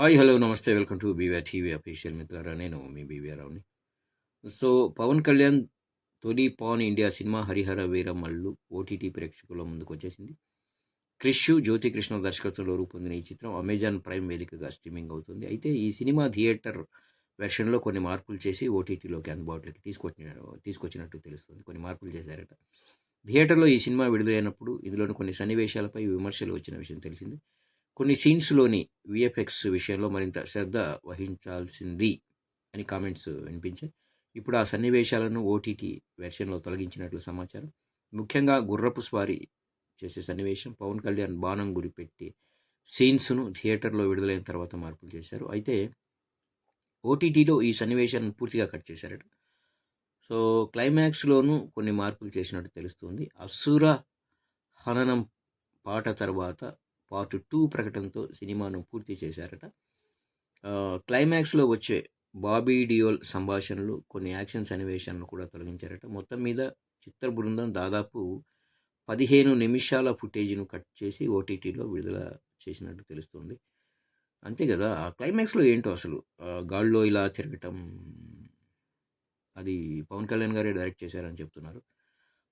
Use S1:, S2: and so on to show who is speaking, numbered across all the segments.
S1: Hi hello నమస్తే welcome to BVR TV official మిత్రులారా నేను మీ బీవీఆర్ రావుని. సో పవన్ కళ్యాణ్ తొలి పాన్ ఇండియా సినిమా హరిహర వీరమల్లు ఓటీటీ ప్రేక్షకుల ముందుకు వచ్చేసింది. క్రిష్ జ్యోతి కృష్ణ దర్శకత్వంలో రూపొందిన ఈ చిత్రం అమెజాన్ ప్రైమ్ వేదికగా స్ట్రీమింగ్ అవుతుంది. అయితే ఈ సినిమా థియేటర్ వెర్షన్లో కొన్ని మార్పులు చేసి ఓటీటీలోకి అందుబాటులోకి తీసుకొచ్చిన తీసుకొచ్చినట్టు తెలుస్తుంది. కొన్ని మార్పులు చేశారట. థియేటర్లో ఈ సినిమా విడుదలైనప్పుడు ఇందులోని కొన్ని సన్నివేశాలపై విమర్శలు వచ్చిన విషయం తెలిసింది. కొన్ని సీన్స్లోని విఎఫ్ఎక్స్ విషయంలో మరింత శ్రద్ధ వహించాల్సింది అని కామెంట్స్ వినిపించాయి. ఇప్పుడు ఆ సన్నివేశాలను ఓటీటీ వెర్షన్లో తొలగించినట్లు సమాచారం. ముఖ్యంగా గుర్రపు స్వారీ చేసే సన్నివేశం పవన్ కళ్యాణ్ బాణం గురిపెట్టి సీన్స్ను థియేటర్లో విడుదలైన తర్వాత మార్పులు చేశారు. అయితే ఓటీటీలో ఈ సన్నివేశాన్ని పూర్తిగా కట్ చేశారట. సో క్లైమాక్స్లోనూ కొన్ని మార్పులు చేసినట్టు తెలుస్తుంది. అసుర హననం పాట తర్వాత పార్ట్ టూ ప్రకటనతో సినిమాను పూర్తి చేశారట. క్లైమాక్స్లో వచ్చే బాబీ డియోల్ సంభాషణలు కొన్ని యాక్షన్ సన్నివేశాలను కూడా తొలగించారట. మొత్తం మీద చిత్ర బృందం దాదాపు పదిహేను నిమిషాల ఫుటేజ్ను కట్ చేసి ఓటీటీలో విడుదల చేసినట్టు తెలుస్తుంది. అంతే కదా! ఆ క్లైమాక్స్లో ఏంటో అసలు? గాల్లో ఇలా తిరగటం అది పవన్ కళ్యాణ్ గారే డైరెక్ట్ చేశారని చెప్తున్నారు.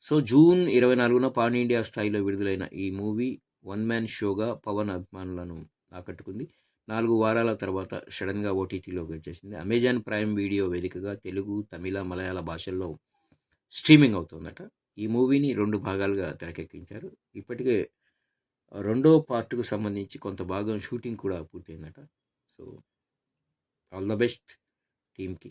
S1: సో జూన్ ఇరవై నాలుగున పాన్ ఇండియా స్థాయిలో విడుదలైన ఈ మూవీ వన్ మ్యాన్ షోగా పవన్ అభిమానులను ఆకట్టుకుంది. నాలుగు వారాల తర్వాత సడన్గా ఓటీటీలోకి వచ్చేసింది. అమెజాన్ ప్రైమ్ వీడియో వేదికగా తెలుగు తమిళ మలయాళ భాషల్లో స్ట్రీమింగ్ అవుతుందట. ఈ మూవీని రెండు భాగాలుగా తెరకెక్కించారు. ఇప్పటికే రెండో పార్ట్కు సంబంధించి కొంత భాగం షూటింగ్ కూడా పూర్తయిందట. సో ఆల్ ద బెస్ట్ టీమ్కి.